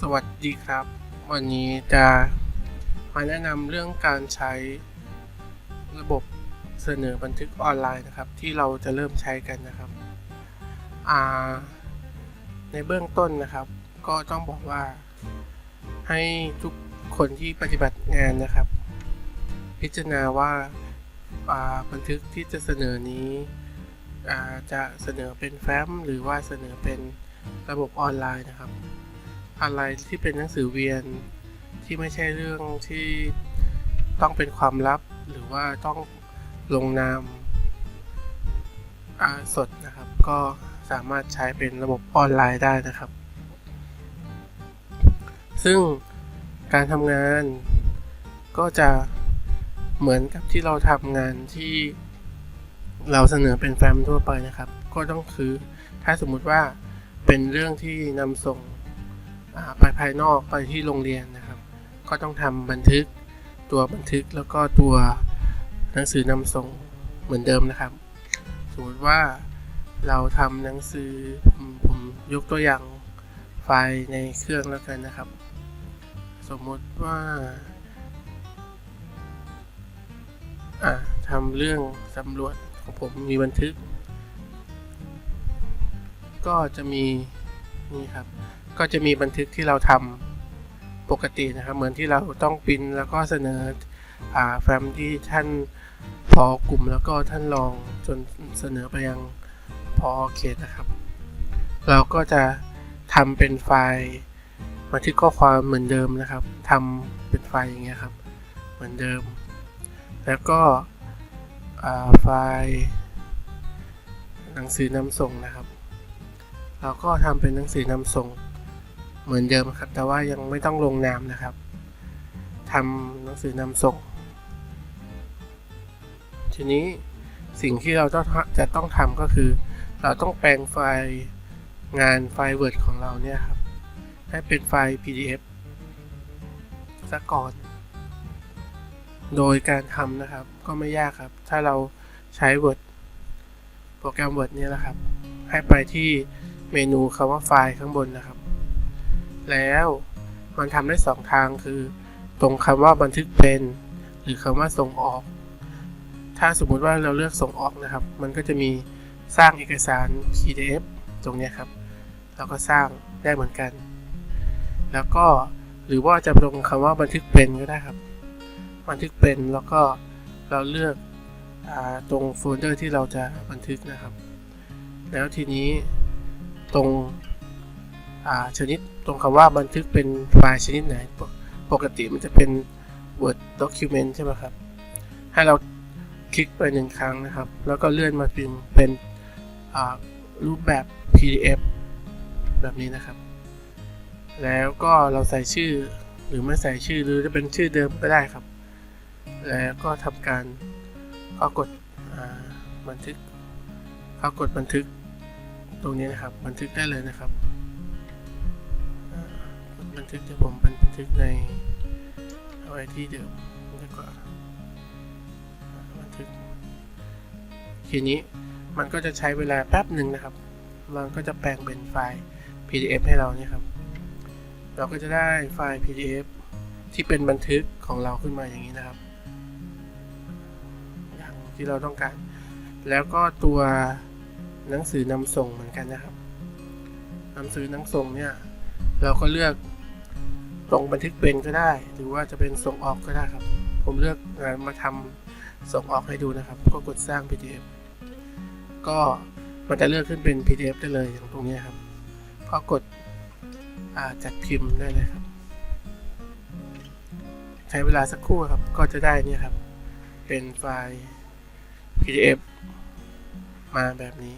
สวัสดีครับ วันนี้จะมาแนะนำเรื่องการใช้ระบบเสนอบันทึกออนไลน์นะครับ ที่เราจะเริ่มใช้กันนะครับ ในเบื้องต้นนะครับ ก็ต้องบอกว่า ให้ทุกคนที่ปฏิบัติงานนะครับ พิจารณาว่าาบันทึกที่จะเสนอนี้จะเสนอเป็นแฟ้มหรือว่าเสนอเป็นระบบออนไลน์นะครับ อะไรที่เป็นหนังสือเวียนที่ไม่ใช่เรื่องที่ต้องเป็นความลับหรือว่าต้องลงนามอาสดนะครับ ก็สามารถใช้เป็นระบบออนไลน์ได้นะครับ ซึ่งการทำงานก็จะเหมือนกับที่เราทำงานที่เราเสนอเป็นแฟ้มทั่วไปนะครับ ก็ต้องคือถ้าสมมุติว่าเป็นเรื่องที่นำส่ง ไปภายนอกไปที่โรงเรียนนะครับ ก็ต้องทำบันทึกตัวบันทึกแล้วก็ตัวหนังสือนำส่งเหมือนเดิมนะครับ สมมติว่าเราทำหนังสือผมผมยกตัวอย่างไฟล์ในเครื่องแล้วกันนะครับ สมมติว่าทำเรื่องสำรวจของผมมีบันทึก ก็จะมีนี่ครับ ก็จะมีบันทึกที่เราทำปกตินะครับ เหมือนที่เราต้องปริ้นแล้วก็เสนอแฟ้มที่ท่านพอกลุ่มแล้วก็ท่านรองจนเสนอไปยังพอเขตนะครับ เราก็จะทำเป็นไฟล์บันทึกข้อความเหมือนเดิมนะครับทำเป็นไฟล์อย่างเงี้ยครับ เหมือนเดิม แล้วก็ไฟล์หนังสือนำส่งนะครับ เราก็ทำเป็นหนังสือนำส่ง เหมือนเดิมครับ แต่ว่ายังไม่ต้องลงนามนะครับทำหนังสือนำส่ง ทีนี้สิ่งที่เราจะต้องทำก็คือ เราต้องแปลงไฟล์งานไฟล์ Word ของเราเนี่ยครับ ให้เป็นไฟล์ PDF ซะก่อน โดยการทำนะครับ ก็ไม่ยากครับ ถ้าเราใช้ Word โปรแกรม Word เนี่ยแหละครับ ให้ไปที่เมนูคำว่าไฟล์ข้างบนนะครับ แล้ว มันทำได้สองทางคือ ตรงคำว่าบันทึกเป็น หรือคำว่าส่งออก ถ้าสมมุติว่าเราเลือกส่งออกนะครับ มันก็จะมีสร้างเอกสาร PDF ตรงนี้ครับ เราก็สร้างได้เหมือนกัน แล้วก็หรือว่าจะตรงคำว่าบันทึกเป็นก็ได้ครับ บันทึกเป็นแล้วก็เราเลือกอตรงโฟลเดอร์ที่เราจะบันทึกนะครับ แล้วทีนี้ตรง ชนิดตรงคำว่าบันทึกเป็นไฟล์ชนิดไหน ปกติมันจะเป็น Word Document ใช่ไหมครับ ให้เราคลิกไปหนึ่งครั้งนะครับ แล้วก็เลื่อนมาเป็นเป็นรูปแบบ PDF แบบนี้นะครับ แล้วก็เราใส่ชื่อหรือไม่ใส่ชื่อหรือจะเป็นชื่อเดิมก็ได้ครับ แล้วก็ทำการก็กดบันทึกก็กดบันทึกตรงนี้นะครับ บันทึกได้เลยนะครับ บันทึกจะผมบันทึกในเอาไว้ที่เดิมดีกว่าอ่าบันทึกทีนี้มันก็จะใช้เวลาแป๊บหนึ่งนะครับ มันก็จะแปลงเป็นไฟล์ PDF ให้เราเนี่ยครับ เราก็จะได้ไฟล์ PDF ที่เป็นบันทึกของเราขึ้นมาอย่างนี้นะครับ อย่างที่เราต้องการ แล้วก็ตัวหนังสือนำส่งเหมือนกันนะครับ หนังสือนำส่งเนี่ย เราก็เลือก ตรงบันทึกเป็นก็ได้ หรือว่าจะเป็นส่งออกก็ได้ครับ ผมเลือกงานมาทำส่งออกให้ดูนะครับ ก็กดสร้าง PDF ก็มันจะเลือกขึ้นเป็น PDF ได้เลยอย่างตรงนี้ครับก็กดจัดพิมพ์ได้เลยครับ ใช้เวลาสักครู่ครับ ก็จะได้นี่ครับ เป็นไฟล์ PDF มาแบบนี้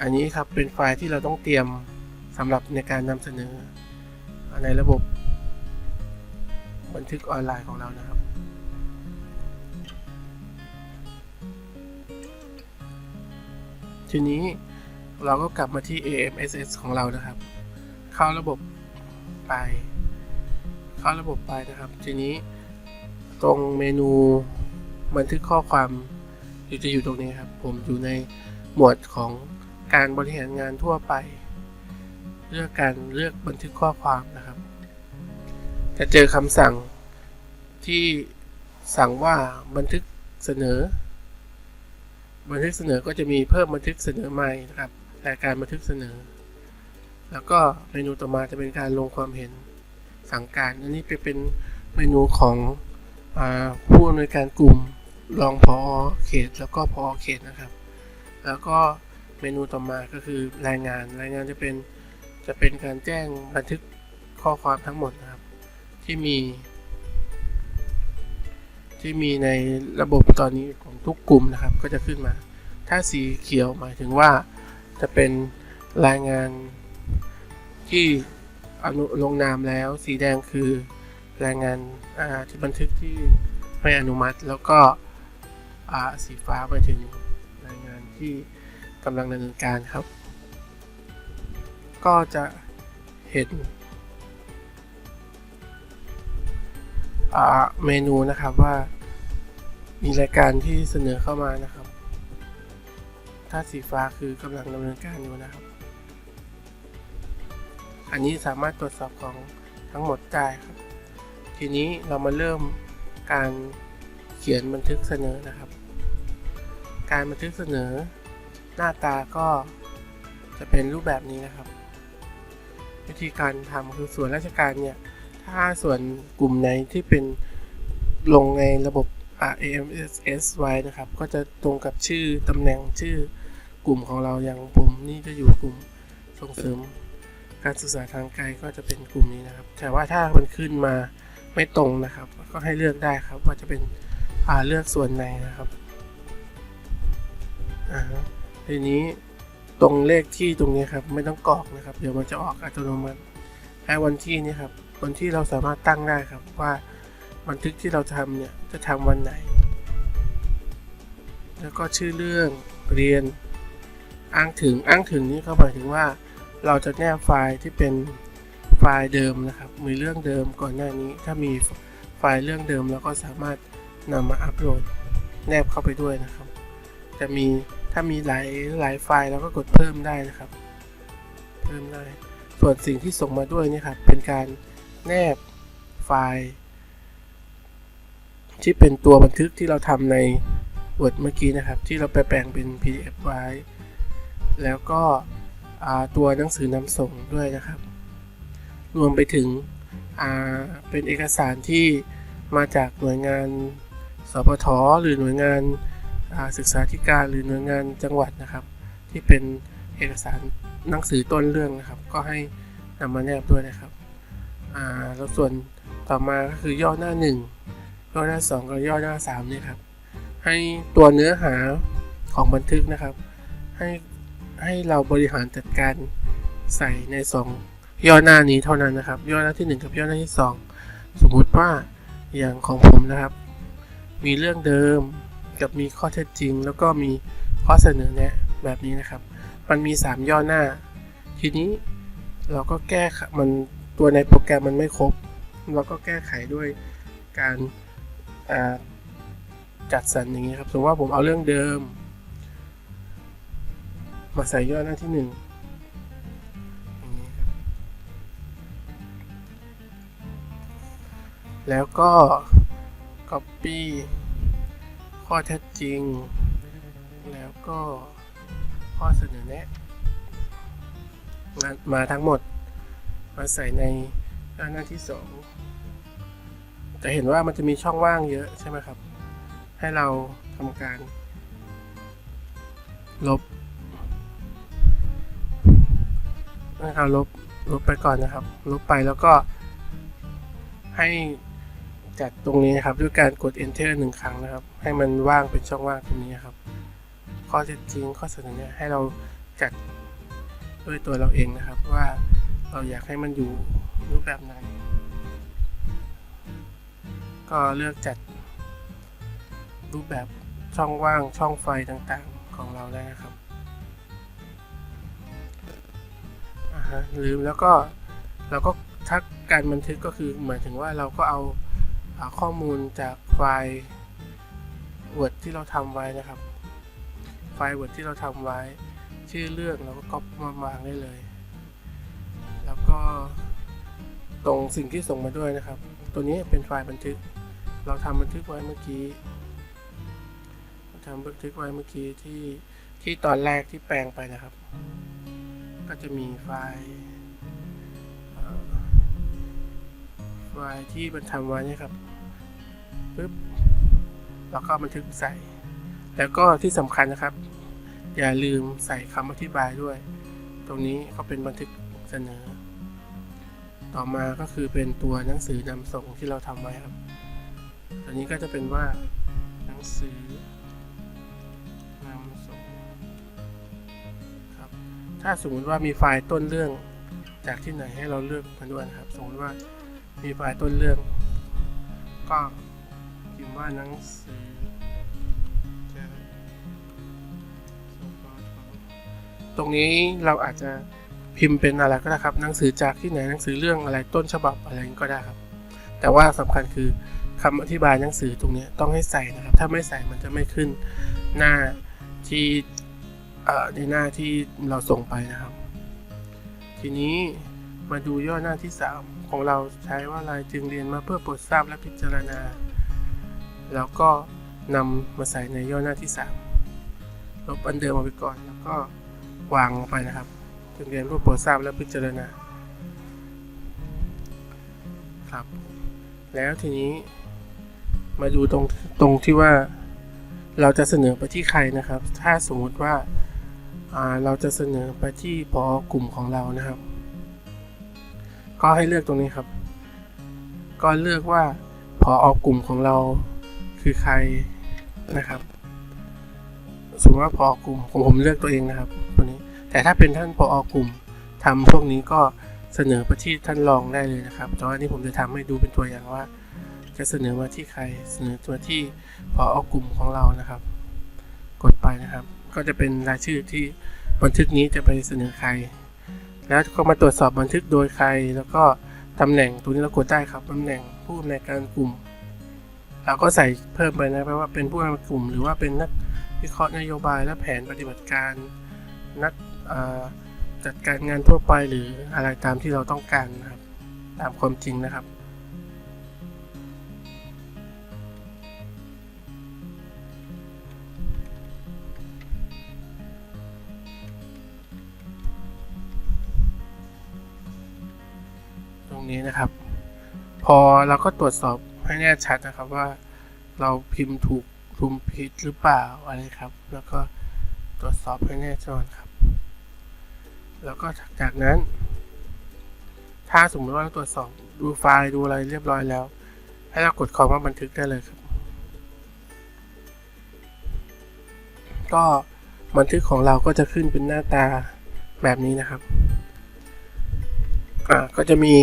อันนี้ครับเป็นไฟล์ที่เราต้องเตรียมสำหรับในการนำเสนอ ในระบบ บันทึกออนไลน์ของเรานะครับ ทีนี้เราก็กลับมาที่ AMSS ของเรานะครับ เข้าระบบไป เข้าระบบไปนะครับ ทีนี้ตรงเมนูบันทึกข้อความอยู่จะอยู่ตรงนี้ครับ ผมอยู่ในหมวดของการบริหารงานทั่วไป เลือกการเลือกบันทึกข้อความนะครับ จะเจอคำสั่งที่สั่งว่าบันทึกเสนอ บันทึกเสนอก็จะมีเพิ่มบันทึกเสนอใหม่นะครับรายการบันทึกเสนอ แล้วก็เมนูต่อมาจะเป็นการลงความเห็นสั่งการอันนี้เป็นเมนูของอผู้อำนวยการกลุ่มรองพอเขต แล้วก็พอเขตนะครับ แล้วก็เมนูต่อมาก็คือรายงานรายงานจะเป็น จะเป็นการแจ้งบันทึกข้อความทั้งหมดนะครับ ที่มี ที่มีในระบบตอนนี้ของทุกกลุ่มนะครับ ก็จะขึ้นมา ถ้าสีเขียวหมายถึงว่าจะเป็นรายงานที่อนุลงนามแล้ว สีแดงคือรายงานาที่บันทึกที่ไม่อนุมัติ แล้วก็สีฟ้าหมายถึงรายงานที่กำลังดำเนินการครับ ก็จะเห็นเมนูนะครับว่ามีรายการที่เสนอเข้ามานะครับ ถ้าสีฟ้าคือกำลังดำเนินการอยู่นะครับ อันนี้สามารถตรวจสอบของทั้งหมดได้ครับ ทีนี้เรามาเริ่มการเขียนบันทึกเสนอนะครับ การบันทึกเสนอหน้าตาก็จะเป็นรูปแบบนี้นะครับ วิธีการทำคือส่วนราชการเนี่ย ถ้าส่วนกลุ่มไหนที่เป็นลงในระบบ AMSS ไว้นะครับ ก็จะตรงกับชื่อตำแหน่งชื่อกลุ่มของเราอย่างผมนี่จะอยู่กลุ่มส่งเสริม การศึกษาทางไกลก็จะเป็นกลุ่มนี้นะครับ แต่ว่าถ้ามันขึ้นมาไม่ตรงนะครับ ก็ให้เลือกได้ครับว่าจะเป็นอ่าเลือกส่วนไหนนะครับอ่าฮะทีนี้ ตรงเลขที่ตรงนี้ครับไม่ต้องกรอกนะครับ เดี๋ยวมันจะออกอัตโนมัติแค่วันที่นี่ครับวันที่เราสามารถตั้งได้ครับว่าบันทึกที่เราทำเนี่ยจะทำวันไหน แล้วก็ชื่อเรื่องเรียนอ้างถึงอ้างถึงนี่ก็หมายถึงว่า เราจะแนบไฟล์ที่เป็นไฟล์เดิมนะครับ มีเรื่องเดิมก่อนหน้านี้ ถ้ามีไฟล์เรื่องเดิมเราก็สามารถนำมาอัปโหลดแนบเข้าไปด้วยนะครับ จะมี ถ้ามีหลายหลายไฟล์เราก็กดเพิ่มได้นะครับ เพิ่มได้ ส่วนสิ่งที่ส่งมาด้วยนี่ครับ เป็นการแนบไฟล์ ที่เป็นตัวบันทึกที่เราทำใน Word เมื่อกี้นะครับ ที่เราไปแปลงเป็น PDF ไว้ แล้วก็ตัวหนังสือนำส่งด้วยนะครับ รวมไปถึงเป็นเอกสารที่มาจากหน่วยงานสปทหรือหน่วยงาน ศึกษาธิการหรือหน่วยงานจังหวัดนะครับ ที่เป็นเอกสารหนังสือต้นเรื่องนะครับ ก็ให้นำมาแนบด้วยนะครับแล้วส่วนต่อมาก็คือย่อหน้า 1 ย่อหน้า 2 กับย่อหน้า3เนี่ยครับให้ตัวเนื้อหาของบันทึกนะครับ ให้ให้เราบริหารจัดการใส่ใน 2 ย่อหน้านี้เท่านั้นนะครับ ย่อหน้าที่ 1 กับย่อหน้าที่ 2 สมมุติว่าอย่างของผมนะครับ มีเรื่องเดิม กับมีข้อเท็จจริง แล้วก็มีข้อเสนอแนะแบบนี้นะครับ มันมี 3 ย่อหน้า ทีนี้เราก็แก้มันตัวในโปรแกรมมันไม่ครบ เราก็แก้ไขด้วยการจัดสรรอย่างนี้ครับสมมติว่าผมเอาเรื่องเดิม มาใส่ย่อหน้าที่หนึ่งอย่างนี้ครับแล้วก็ copy ข้อเท็จจริง แล้วก็ข้อเสนอแนะมามาทั้งหมดมาใส่ในหน้าที่สองจะเห็นว่ามันจะมีช่องว่างเยอะใช่ไหมครับ ให้เราทำการ ลบนะครับลบลบไปก่อนนะครับ ลบไปแล้วก็ให้ จัดตรงนี้นะครับ ด้วยการกด enter หนึ่งครั้งนะครับ ให้มันว่างเป็นช่องว่างตรงนี้ครับ ข้อเท็จจริงข้อเสนอเนี่ยให้เราจัดด้วยตัวเราเองนะครับ ว่าเราอยากให้มันอยู่รูปแบบไหน ก็เลือกจัดรูปแบบช่องว่างช่องไฟต่างๆของเราได้นะครับอ่าลืมแล้วก็เราก็ทักการบันทึกก็คือหมายถึงว่าเราก็เอาาข้อมูลจากไฟล์ Word ที่เราทำไว้นะครับ ไฟล์ Word ที่เราทำไว้ ชื่อเรื่องเราก็ก๊อปมาวางได้เลย แล้วก็ตรงสิ่งที่ส่งมาด้วยนะครับ ตัวนี้เป็นไฟล์บันทึก เราทำบันทึกไว้เมื่อกี้เราทำบันทึกไว้เมื่อกี้ที่ที่ตอนแรกที่แปลงไปนะครับ ก็จะมีไฟล์ไฟล์ที่มันทำไว้นี่ครับ ปึ๊บแล้วก็บันทึกใส่ แล้วก็ที่สำคัญนะครับ อย่าลืมใส่คำอธิบายด้วย ตรงนี้ก็เป็นบันทึกเสนอ ต่อมาก็คือเป็นตัวหนังสือนำส่งที่เราทำไว้ครับตัวนี้ก็จะเป็นว่าหนังสือนำส่งครับ ถ้าสมมติว่ามีไฟล์ต้นเรื่องจากที่ไหนให้เราเลือกมาด้วยนะครับ สมมติว่ามีไฟล์ต้นเรื่องก็ มว่าหนังสือตรงนี้เราอาจจะพิมพ์เป็นอะไรก็ได้ครับ หนังสือจากที่ไหนหนังสือเรื่องอะไรต้นฉบับอะไรก็ได้ครับ แต่ว่าสำคัญคือคำอธิบายหนังสือตรงนี้ต้องให้ใส่นะครับ ถ้าไม่ใส่มันจะไม่ขึ้นหน้าที่ในหน้าที่เราส่งไปนะครับ ทีนี้มาดูย่อหน้าที่ 3 ของเราใช้ว่าอะไรจึงเรียนมาเพื่อโปรดทราบและพิจารณา แล้วก็นำมาใส่ในย่อหน้าที่ 3 ลบอันเดิมออกไปก่อน แล้วก็วางลงไปนะครับจึงเรียนเพื่อโปรดทราบและพิจารณาครับ แล้วทีนี้มาดูตรงตรงที่ว่าเราจะเสนอไปที่ใครนะครับ ถ้าสมมุติว่าอ่าเราจะเสนอไปที่พอกลุ่มของเรานะครับ ก็ให้เลือกตรงนี้ครับ ก็เลือกว่าพออกลุ่มของเรา คือใครนะครับสมมติว่าพอกลุ่มผมผมเลือกตัวเองนะครับตัวนี้ แต่ถ้าเป็นท่านพออกลุ่มทำพวกนี้ก็เสนอไปที่ท่านรองได้เลยนะครับ แต่ว่านี่ผมจะทำให้ดูเป็นตัวอย่างว่า จะเสนอมาที่ใคร เสนอตัวที่พออกลุ่มของเรานะครับ กดไปนะครับ ก็จะเป็นรายชื่อที่บันทึกนี้จะไปเสนอใคร แล้วก็มาตรวจสอบบันทึกโดยใคร แล้วก็ตำแหน่งตัวนี้เรากดได้ครับตำแหน่งผู้อำนวยการกลุ่ม เราก็ใส่เพิ่มไปนะแปลว่าเป็นผู้อำกลุ่ม หรือว่าเป็นนักวิเคราะห์นโยบายและแผนปฏิบัติการ นักจัดการงานทั่วไปหรืออะไรตามที่เราต้องการนะครับ ตามความจริงนะครับตรงนี้นะครับ พอเราก็ตรวจสอบ ให้แน่ชัดนะครับว่าเราพิมพ์ถูกพิมพ์ผิดหรือเปล่าอะไรครับ แล้วก็ตรวจสอบให้แน่ชัดครับ แล้วก็จากนั้น ถ้าสมมติว่าเราตรวจสอบดูไฟล์ดูอะไรเรียบร้อยแล้ว ให้เรากดคำว่าบันทึกได้เลยครับ ก็บันทึกของเราก็จะขึ้นเป็นหน้าตาแบบนี้นะครับอ่าก็จะมี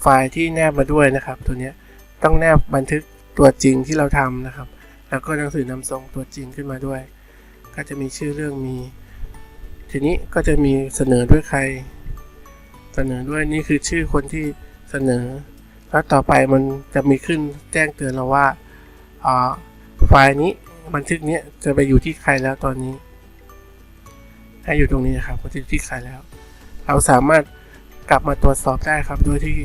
ไฟล์ที่แนบมาด้วยนะครับ ตัวเนี้ย ต้องแนบบันทึกตัวจริงที่เราทำนะครับ แล้วก็หนังสือนำส่งตัวจริงขึ้นมาด้วย ก็จะมีชื่อเรื่องมี ทีนี้ก็จะมีเสนอด้วยใคร เสนอด้วยนี่คือชื่อคนที่เสนอ แล้วต่อไปมันจะมีขึ้นแจ้งเตือนเราว่าอ่าไฟล์นี้บันทึกเนี้ยจะไปอยู่ที่ใครแล้วตอนนี้ให้อยู่ตรงนี้นะครับบันทึกที่ใครแล้ว เราสามารถกลับมาตรวจสอบได้ครับโดยที่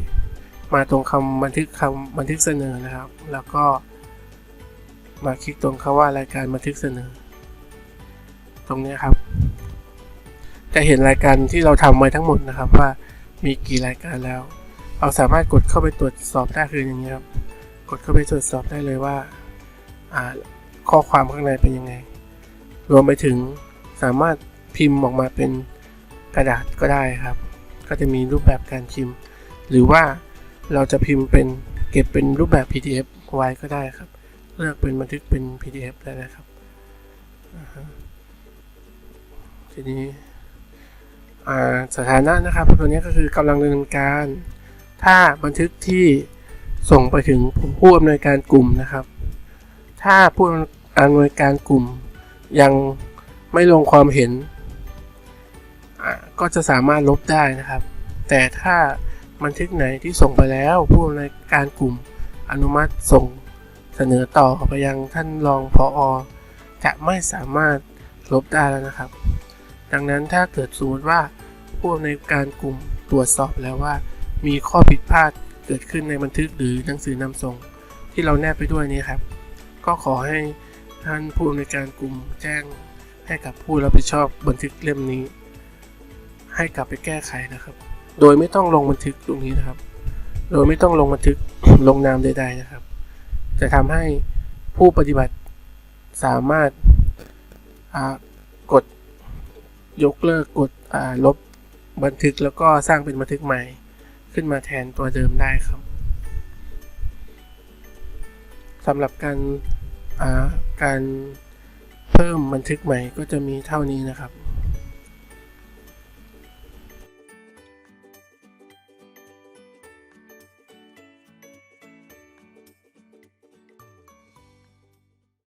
มาตรงคำบันทึกคำบันทึกเสนอนะครับ แล้วก็มาคลิกตรงคำว่ารายการบันทึกเสนอ ตรงนี้ครับ จะเห็นรายการที่เราทำไว้ทั้งหมดนะครับว่ามีกี่รายการแล้ว เราสามารถกดเข้าไปตรวจสอบได้คืออย่างนี้ครับ กดเข้าไปตรวจสอบได้เลยว่าอ่าข้อความข้างในเป็นยังไง รวมไปถึงสามารถพิมพ์ออกมาเป็นกระดาษก็ได้ครับ ก็จะมีรูปแบบการพิมพ์ หรือว่า เราจะพิมพ์เป็นเก็บเป็นรูปแบบ PDF ไว้ก็ได้ครับ เลือกเป็นบันทึกเป็น PDF ได้นะครับทีนี้สถานะนะครับตัวนี้ก็คือกำลังดำเนินการ ถ้าบันทึกที่ส่งไปถึงผู้อำนวยการกลุ่มนะครับ ถ้าผู้อำนวยการกลุ่ม ยังไม่ลงความเห็น ก็จะสามารถลบได้นะครับ แต่ถ้า บันทึกไหนที่ส่งไปแล้วผู้อำนวยการกลุ่มอนุมัติส่งเสนอต่อไปยังท่านรองพออจะไม่สามารถลบได้แล้วนะครับ ดังนั้นถ้าเกิดสมมติว่าผู้อำนวยการกลุ่มตรวจสอบแล้วว่า มีข้อผิดพลาดเกิดขึ้นในบันทึกหรือหนังสือนำส่ง ที่เราแนบไปด้วยนี้ครับ ก็ขอให้ท่านผู้อำนวยการกลุ่มแจ้งให้กับผู้รับผิดชอบบันทึกเล่มนี้ ให้กลับไปแก้ไขนะครับ โดยไม่ต้องลงบันทึกตรงนี้นะครับ โดยไม่ต้องลงบันทึกลงนามใดๆนะครับ จะทำให้ผู้ปฏิบัติสามารถากดยกเลิกกดลบบันทึกแล้วก็สร้างเป็นบันทึกใหม่ขึ้นมาแทนตัวเดิมได้ครับสำหรับการาการเพิ่มบันทึกใหม่ก็จะมีเท่านี้นะครับ